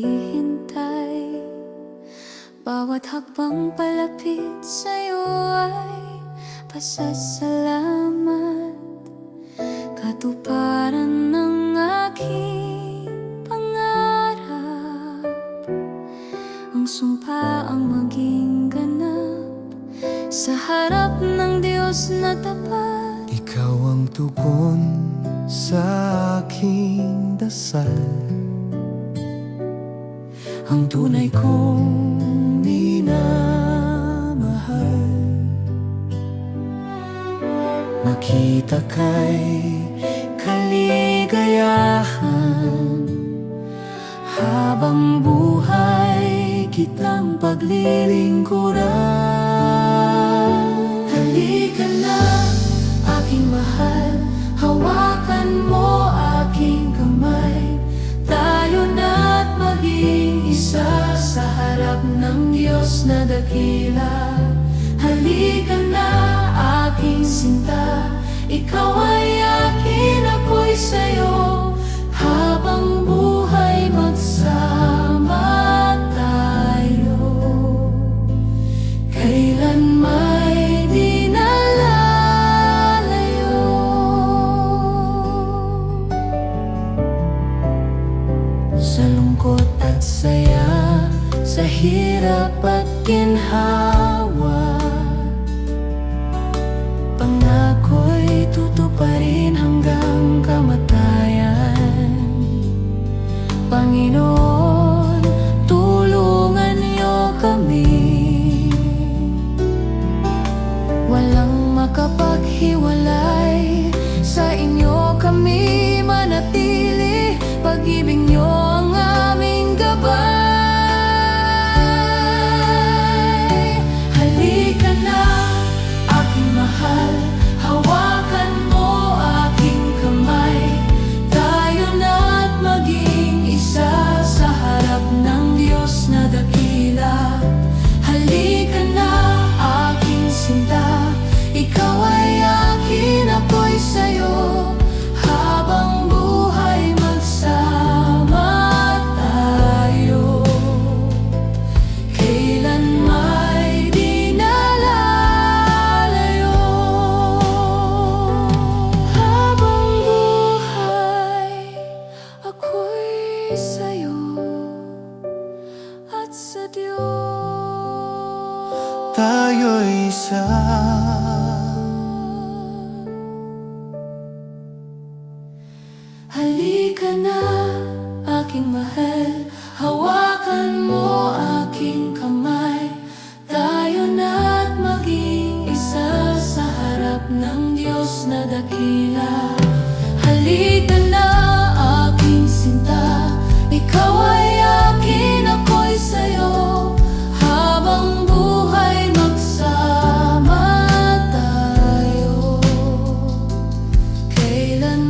naghihintay Bawat hakbang palapit sa'yo ay pasasalamat. Katuparan ng aking pangarap. Ang sumpa ang maging ganap. Sa harap ng Diyos na tapat. Ikaw ang tugon sa aking dasal Ang tunay kong minamahal. Makita kay kaligayahan. Habang buhay kitang paglilingkuran ng Diyos na dakila Halika na, aking sinta. Ikaw ay akin, ako'y sa'yo Habang buhay magsama tayo. Kailan may di nalalayo? Sa lungkot at saya Sa hirap at ginhawa. Pangako'y tutuparin hanggang kamatayan. Panginoon, sa Diyos. Tayo'y isa. Halika na, aking mahal. Hawakan mo aking kamay. Tayo na't maging isa Sa harap ng Diyos na dakila. Halika 了。